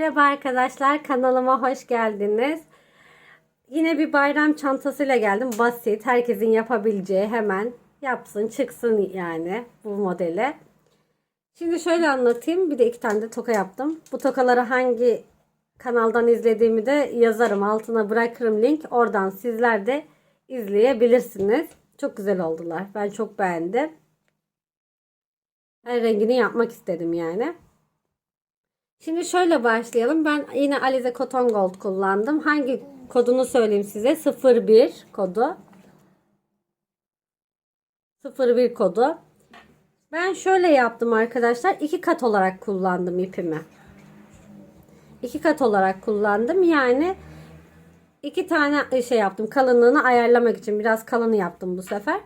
Merhaba arkadaşlar kanalıma hoş geldiniz. Yine bir bayram çantasıyla geldim. Basit, herkesin yapabileceği hemen yapsın, çıksın yani bu modele. Şimdi şöyle anlatayım. Bir de iki tane de toka yaptım. Bu tokaları hangi kanaldan izlediğimi de yazarım. Altına bırakırım link. Oradan sizler de izleyebilirsiniz. Çok güzel oldular. Ben çok beğendim. Her rengini yapmak istedim yani. Şimdi şöyle başlayalım. Ben yine Alize Cotton Gold kullandım. Hangi kodunu söyleyeyim size? 01 kodu. 01 kodu. Ben şöyle yaptım arkadaşlar. iki kat olarak kullandım ipimi. İki kat olarak kullandım. Yani iki tane şey yaptım. Kalınlığını ayarlamak için biraz kalını yaptım bu sefer.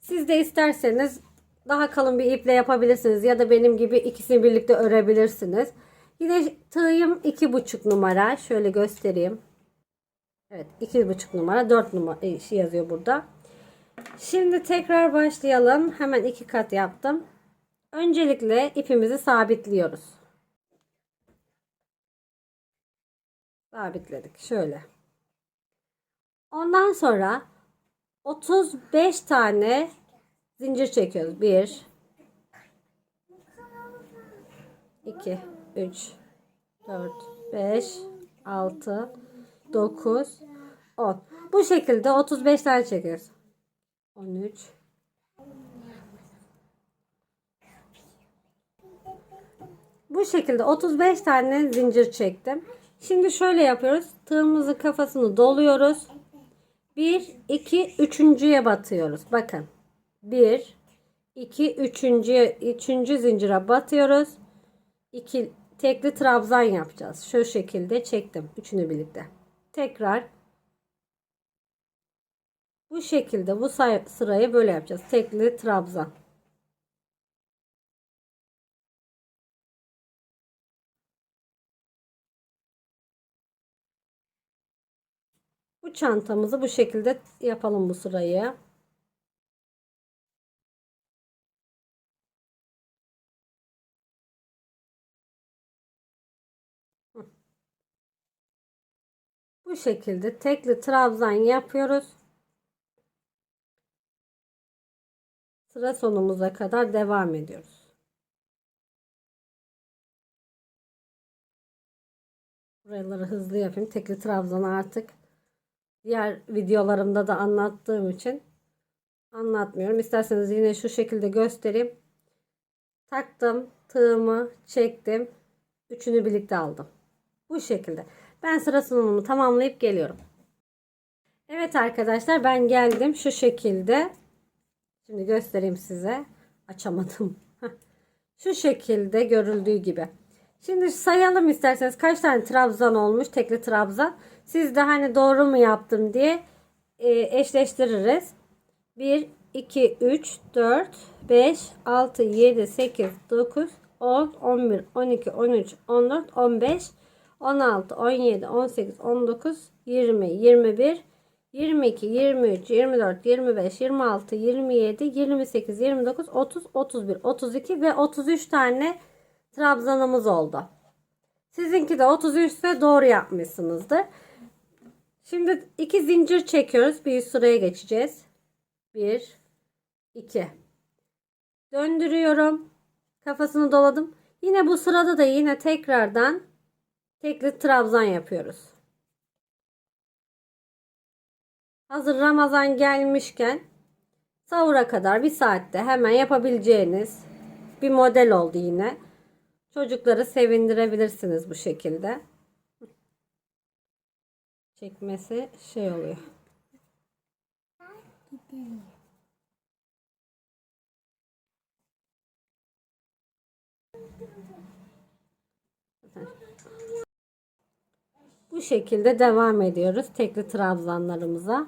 Siz de isterseniz daha kalın bir iple yapabilirsiniz. Ya da benim gibi ikisini birlikte örebilirsiniz. Yine tığım iki buçuk numara. Şöyle göstereyim. Evet iki buçuk numara. Dört numara şey yazıyor burada. Şimdi tekrar başlayalım. Hemen iki kat yaptım. Öncelikle ipimizi sabitliyoruz. Sabitledik. Şöyle. Ondan sonra 35 tane zincir çekiyoruz. 1 2 3 4 5 6 9 10 bu şekilde 35 tane çekiyoruz. 13 bu şekilde 35 tane zincir çektim. Şimdi şöyle yapıyoruz. Tığımızın kafasını doluyoruz. 1 2 üçüncüye batıyoruz. Bakın. 1 2 üçüncü üçüncü zincire batıyoruz. 2 tekli trabzan yapacağız. Şu şekilde çektim üçünü birlikte. Tekrar bu şekilde bu sırayı böyle yapacağız. Tekli trabzan. Bu çantamızı bu şekilde yapalım bu sırayı. Bu şekilde tekli trabzan yapıyoruz. Sıra sonumuza kadar devam ediyoruz. Buraları hızlı yapayım. Tekli trabzanı artık diğer videolarımda da anlattığım için anlatmıyorum. İsterseniz yine şu şekilde göstereyim. Taktım, tığımı çektim. Üçünü birlikte aldım. Bu şekilde. Ben sıra sunumu tamamlayıp geliyorum. Evet arkadaşlar ben geldim şu şekilde. Şimdi göstereyim size. Açamadım. şu şekilde görüldüğü gibi. Şimdi sayalım isterseniz kaç tane trabzan olmuş tekli trabzan. Siz de hani doğru mu yaptım diye e, eşleştiririz. 1, 2, 3, 4, 5, 6, 7, 8, 9, 10, 11, 12, 13, 14, 15, 16, 17, 18, 19, 20, 21, 22, 23, 24, 25, 26, 27, 28, 29, 30, 31, 32 ve 33 tane trabzanımız oldu. Sizinki de 33 ise doğru yapmışsınızdır. Şimdi iki zincir çekiyoruz. Bir üst sıraya geçeceğiz. 1 2 Döndürüyorum. Kafasını doladım. Yine bu sırada da yine tekrardan tekli trabzan yapıyoruz. Hazır Ramazan gelmişken sahura kadar bir saatte hemen yapabileceğiniz bir model oldu yine. Çocukları sevindirebilirsiniz bu şekilde. Çekmesi şey oluyor. Bu şekilde devam ediyoruz tekli trabzanlarımıza.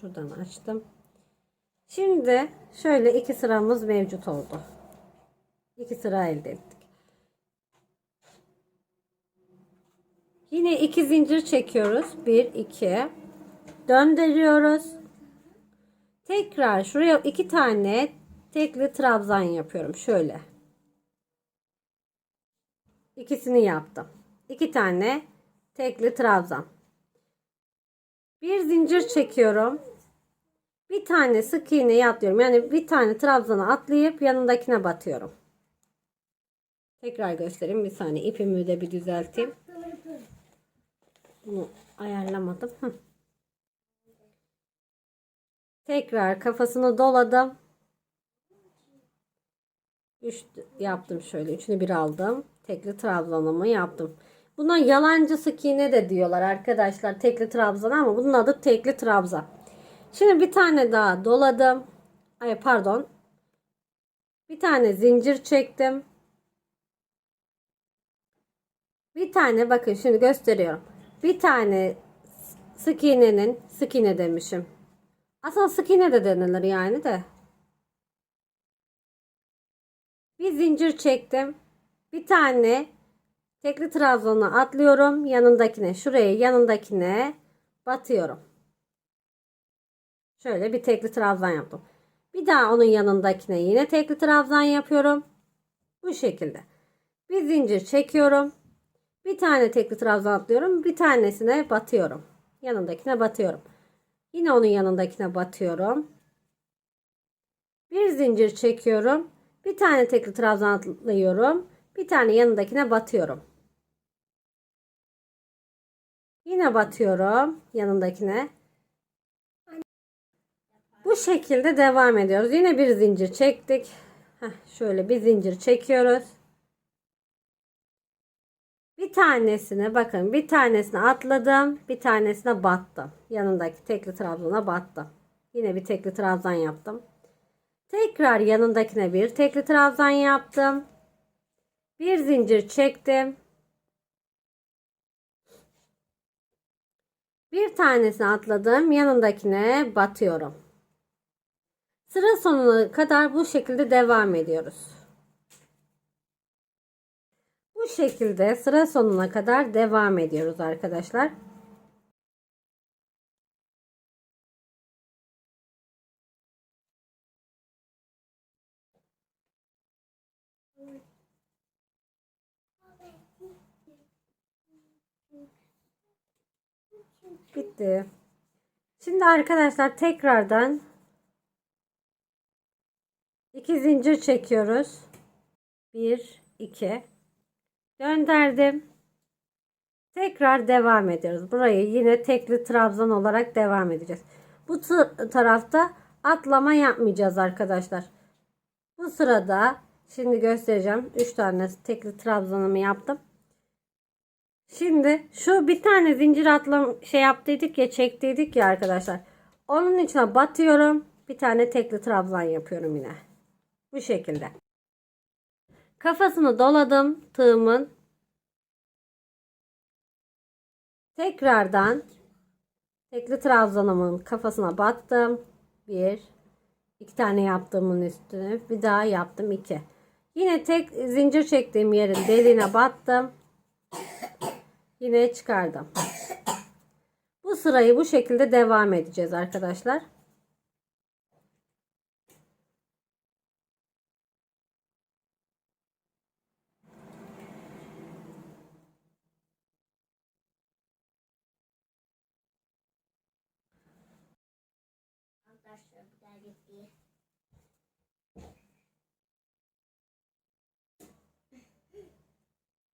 Şuradan açtım. Şimdi şöyle iki sıramız mevcut oldu. İki sıra elde ettik. Yine iki zincir çekiyoruz. Bir, iki. döndürüyoruz. Tekrar şuraya iki tane tekli trabzan yapıyorum. Şöyle. İkisini yaptım. İki tane tekli trabzan. Bir zincir çekiyorum. Bir tane sık iğneyi atlıyorum. Yani bir tane trabzana atlayıp yanındakine batıyorum. Tekrar göstereyim. Bir saniye ipimi de bir düzelteyim. Bunu ayarlamadım. Hı. Tekrar kafasını doladım. Üç yaptım şöyle. Üçünü bir aldım. Tekli trabzanımı yaptım. Buna yalancı sık iğne de diyorlar arkadaşlar. Tekli trabzan ama bunun adı tekli trabzan. Şimdi bir tane daha doladım. Ay pardon. Bir tane zincir çektim. Bir tane bakın şimdi gösteriyorum. Bir tane sık iğne demişim. Aslında sık iğne de denilir yani de. Bir zincir çektim. Bir tane tekli trabzana atlıyorum. Yanındakine şuraya yanındakine batıyorum. Şöyle bir tekli trabzan yaptım. Bir daha onun yanındakine yine tekli trabzan yapıyorum. Bu şekilde. Bir zincir çekiyorum. Bir tane tekli trabzan atlıyorum. Bir tanesine batıyorum. Yanındakine batıyorum. Yine onun yanındakine batıyorum. Bir zincir çekiyorum. Bir tane tekli trabzan atlıyorum. Bir tane yanındakine batıyorum. Yine batıyorum yanındakine. Bu şekilde devam ediyoruz. Yine bir zincir çektik. Heh, şöyle bir zincir çekiyoruz. Bir tanesine bakın bir tanesine atladım. Bir tanesine battım. Yanındaki tekli trabzana battım. Yine bir tekli trabzan yaptım. Tekrar yanındakine bir tekli trabzan yaptım. Bir zincir çektim. Bir tanesini atladım. Yanındakine batıyorum. Sıra sonuna kadar bu şekilde devam ediyoruz. Bu şekilde sıra sonuna kadar devam ediyoruz arkadaşlar. Bitti. Şimdi arkadaşlar tekrardan iki zincir çekiyoruz. 1 2 Döndürdüm. Tekrar devam ediyoruz. Burayı yine tekli trabzan olarak devam edeceğiz. Bu tarafta atlama yapmayacağız arkadaşlar. Bu sırada şimdi göstereceğim. 3 tane tekli trabzanımı yaptım. Şimdi şu bir tane zincir atlam şey yaptıydık ya çektiydik ya arkadaşlar. Onun içine batıyorum. Bir tane tekli trabzan yapıyorum yine. Bu şekilde. Kafasını doladım tığımın. Tekrardan tekli trabzanımın kafasına battım. Bir, iki tane yaptığımın üstüne bir daha yaptım iki. Yine tek zincir çektiğim yerin deliğine battım. Yine çıkardım. Bu sırayı bu şekilde devam edeceğiz arkadaşlar. Arkadaşlar bu da bitti.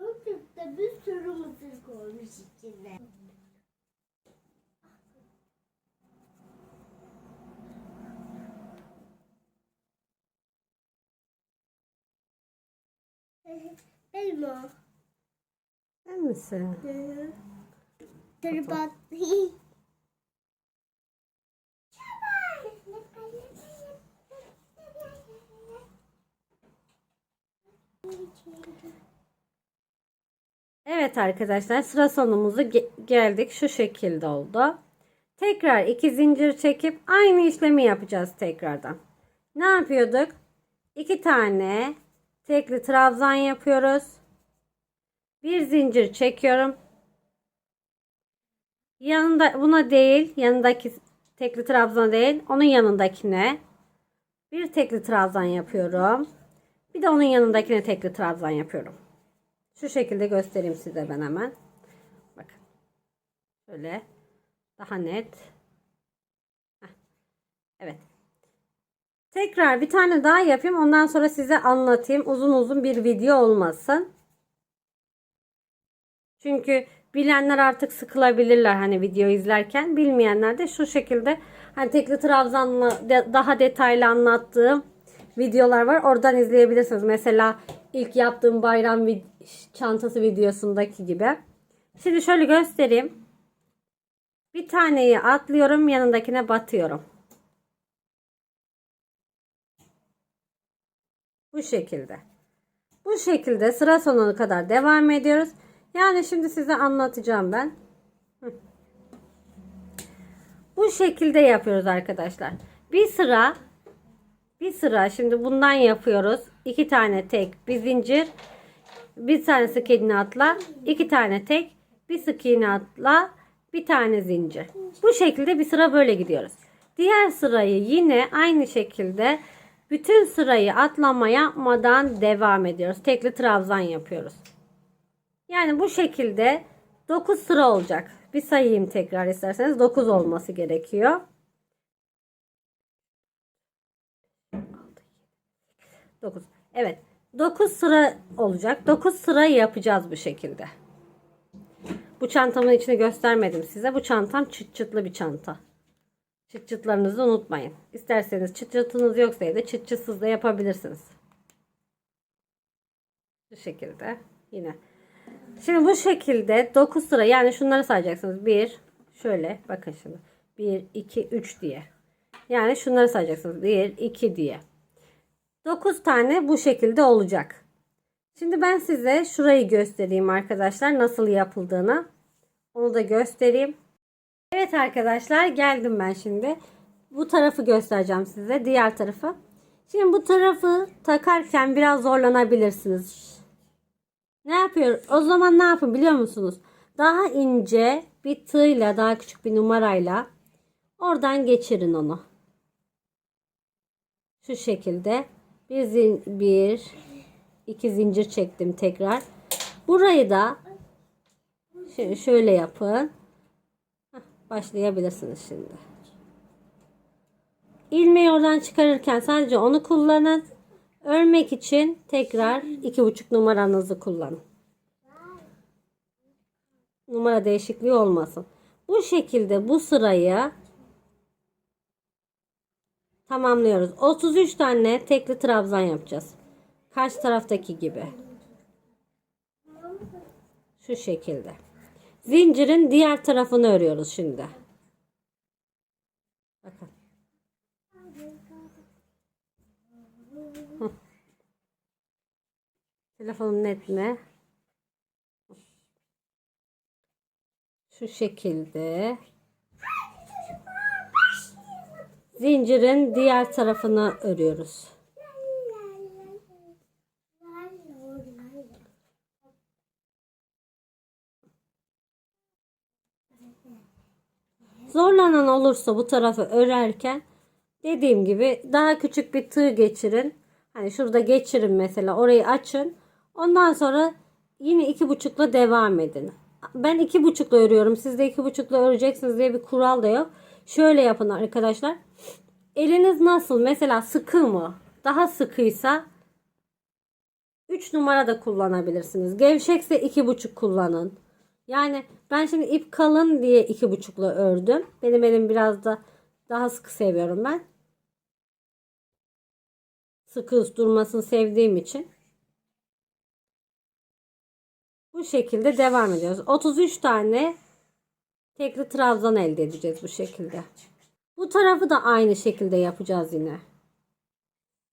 YouTube'da bir sürü mısır koymuş içine. O. Değil misin? Hı hı. Tırbat. Evet arkadaşlar sıra sonumuzu ge- geldik. Şu şekilde oldu. Tekrar iki zincir çekip aynı işlemi yapacağız tekrardan. Ne yapıyorduk? İki tane tekli trabzan yapıyoruz. Bir zincir çekiyorum. Yanında buna değil, yanındaki tekli trabzan değil, onun yanındakine bir tekli trabzan yapıyorum. Bir de onun yanındakine tekli trabzan yapıyorum. Şu şekilde göstereyim size ben hemen. Bakın. Şöyle daha net. Heh. Evet. Tekrar bir tane daha yapayım. Ondan sonra size anlatayım. Uzun uzun bir video olmasın. Çünkü bilenler artık sıkılabilirler hani video izlerken. Bilmeyenler de şu şekilde hani tekli trabzanla daha detaylı anlattığım videolar var. Oradan izleyebilirsiniz. Mesela ilk yaptığım bayram vid- çantası videosundaki gibi. Şimdi şöyle göstereyim. Bir taneyi atlıyorum, yanındakine batıyorum. Bu şekilde. Bu şekilde sıra sonuna kadar devam ediyoruz. Yani şimdi size anlatacağım ben. Bu şekilde yapıyoruz arkadaşlar. Bir sıra bir sıra şimdi bundan yapıyoruz. İki tane tek bir zincir. Bir tane sık iğne atla. iki tane tek bir sık iğne atla. Bir tane zincir. Bu şekilde bir sıra böyle gidiyoruz. Diğer sırayı yine aynı şekilde bütün sırayı atlama yapmadan devam ediyoruz. Tekli trabzan yapıyoruz. Yani bu şekilde 9 sıra olacak. Bir sayayım tekrar isterseniz 9 olması gerekiyor. 9. Evet. 9 sıra olacak. 9 sıra yapacağız bu şekilde. Bu çantamın içini göstermedim size. Bu çantam çıt çıtlı bir çanta. Çıt çıtlarınızı unutmayın. İsterseniz çıt çıtınız yoksa da çıt çıtsız da yapabilirsiniz. Bu şekilde. Yine. Şimdi bu şekilde 9 sıra yani şunları sayacaksınız. 1 şöyle bakın şimdi. 1 2 3 diye. Yani şunları sayacaksınız. 1 2 diye. 9 tane bu şekilde olacak. Şimdi ben size şurayı göstereyim arkadaşlar nasıl yapıldığını. Onu da göstereyim. Evet arkadaşlar geldim ben şimdi. Bu tarafı göstereceğim size. Diğer tarafı. Şimdi bu tarafı takarken biraz zorlanabilirsiniz. Ne yapıyor? O zaman ne yapın biliyor musunuz? Daha ince bir tığla daha küçük bir numarayla oradan geçirin onu. Şu şekilde bir, zin bir iki zincir çektim tekrar. Burayı da şöyle, yapın. Başlayabilirsiniz şimdi. İlmeği oradan çıkarırken sadece onu kullanın. Örmek için tekrar iki buçuk numaranızı kullanın. Numara değişikliği olmasın. Bu şekilde bu sırayı tamamlıyoruz. 33 tane tekli trabzan yapacağız. Karşı taraftaki gibi. Şu şekilde. Zincirin diğer tarafını örüyoruz şimdi. Bakın. Telefonum net mi? Şu şekilde. Zincirin diğer tarafını örüyoruz. Zorlanan olursa bu tarafı örerken dediğim gibi daha küçük bir tığ geçirin. Hani şurada geçirin mesela orayı açın. Ondan sonra yine iki buçukla devam edin. Ben iki buçukla örüyorum. Siz de iki buçukla öreceksiniz diye bir kural da yok. Şöyle yapın arkadaşlar. Eliniz nasıl? Mesela sıkı mı? Daha sıkıysa 3 numara da kullanabilirsiniz. Gevşekse iki buçuk kullanın. Yani ben şimdi ip kalın diye iki buçukla ördüm. Benim elim biraz da daha sıkı seviyorum ben. Sıkı durmasını sevdiğim için. Bu şekilde devam ediyoruz. 33 tane tekli trabzan elde edeceğiz bu şekilde. Bu tarafı da aynı şekilde yapacağız yine.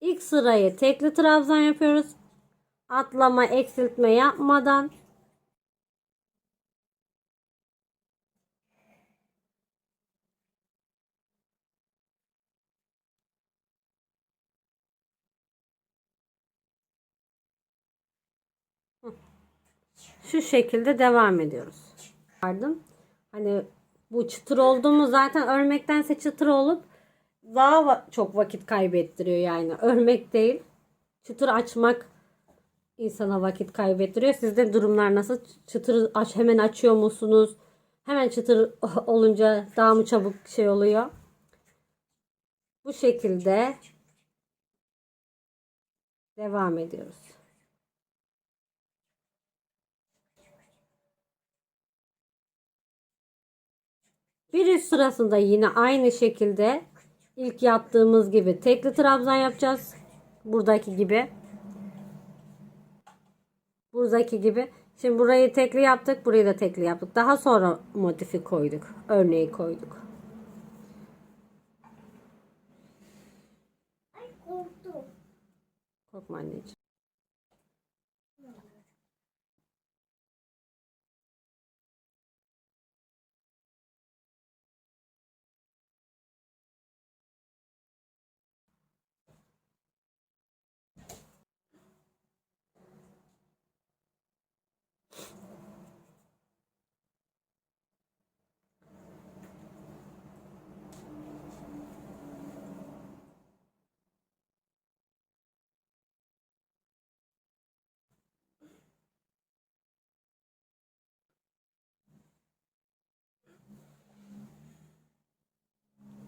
İlk sırayı tekli trabzan yapıyoruz. Atlama, eksiltme yapmadan şu şekilde devam ediyoruz. Vardım. Hani Bu çıtır oldu mu zaten örmektense çıtır olup daha va- çok vakit kaybettiriyor yani. Örmek değil. Çıtır açmak insana vakit kaybettiriyor. Sizde durumlar nasıl? Çıtır aç hemen açıyor musunuz? Hemen çıtır olunca daha mı çabuk şey oluyor? Bu şekilde devam ediyoruz. Bir üst sırasında yine aynı şekilde ilk yaptığımız gibi tekli trabzan yapacağız. Buradaki gibi. Buradaki gibi. Şimdi burayı tekli yaptık. Burayı da tekli yaptık. Daha sonra motifi koyduk. Örneği koyduk. Ay korktum. Korkma anneciğim.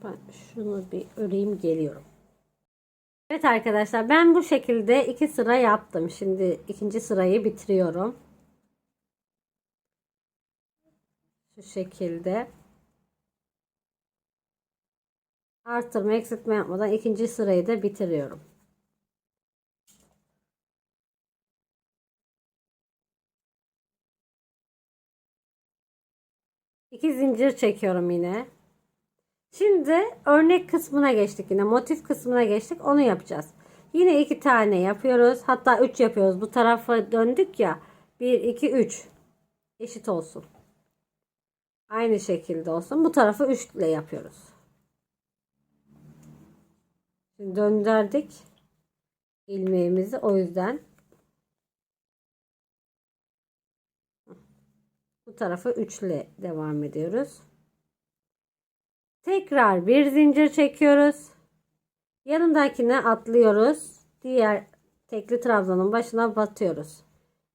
Ben şunu bir öreyim geliyorum. Evet arkadaşlar ben bu şekilde iki sıra yaptım. Şimdi ikinci sırayı bitiriyorum. Şu şekilde. Artırma eksiltme yapmadan ikinci sırayı da bitiriyorum. İki zincir çekiyorum yine. Şimdi örnek kısmına geçtik yine. Motif kısmına geçtik. Onu yapacağız. Yine iki tane yapıyoruz. Hatta üç yapıyoruz. Bu tarafa döndük ya. Bir, iki, üç. Eşit olsun. Aynı şekilde olsun. Bu tarafı üçle yapıyoruz. Şimdi döndürdük ilmeğimizi. O yüzden bu tarafı üçle devam ediyoruz. Tekrar bir zincir çekiyoruz. Yanındakine atlıyoruz. Diğer tekli trabzanın başına batıyoruz.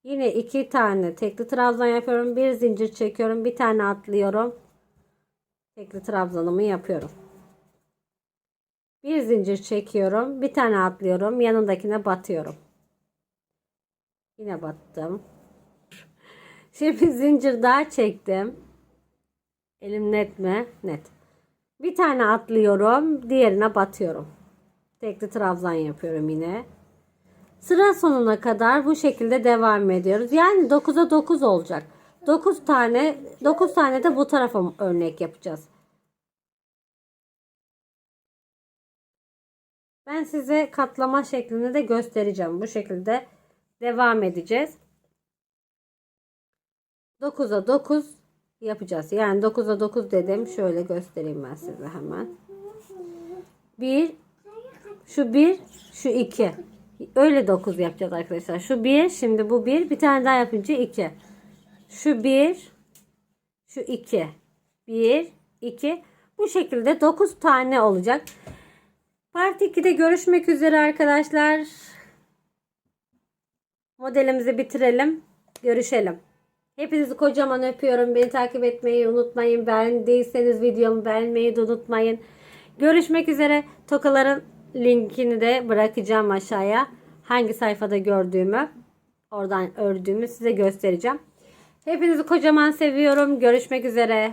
Yine iki tane tekli trabzan yapıyorum. Bir zincir çekiyorum. Bir tane atlıyorum. Tekli trabzanımı yapıyorum. Bir zincir çekiyorum. Bir tane atlıyorum. Yanındakine batıyorum. Yine battım. Şimdi zincir daha çektim. Elim net mi? Net. Bir tane atlıyorum. Diğerine batıyorum. Tekli trabzan yapıyorum yine. Sıra sonuna kadar bu şekilde devam ediyoruz. Yani 9'a 9 olacak. 9 tane 9 tane de bu tarafa örnek yapacağız. Ben size katlama şeklini de göstereceğim. Bu şekilde devam edeceğiz. 9'a 9 yapacağız. Yani 9'a 9 dedim. Şöyle göstereyim ben size hemen. 1 şu 1 şu 2. Öyle 9 yapacağız arkadaşlar. Şu 1 şimdi bu 1 bir tane daha yapınca 2. Şu 1 şu 2. 1 2 bu şekilde 9 tane olacak. Part 2'de görüşmek üzere arkadaşlar. Modelimizi bitirelim. Görüşelim. Hepinizi kocaman öpüyorum. Beni takip etmeyi unutmayın. Beğendiyseniz videomu beğenmeyi de unutmayın. Görüşmek üzere. Tokaların linkini de bırakacağım aşağıya. Hangi sayfada gördüğümü, oradan ördüğümü size göstereceğim. Hepinizi kocaman seviyorum. Görüşmek üzere.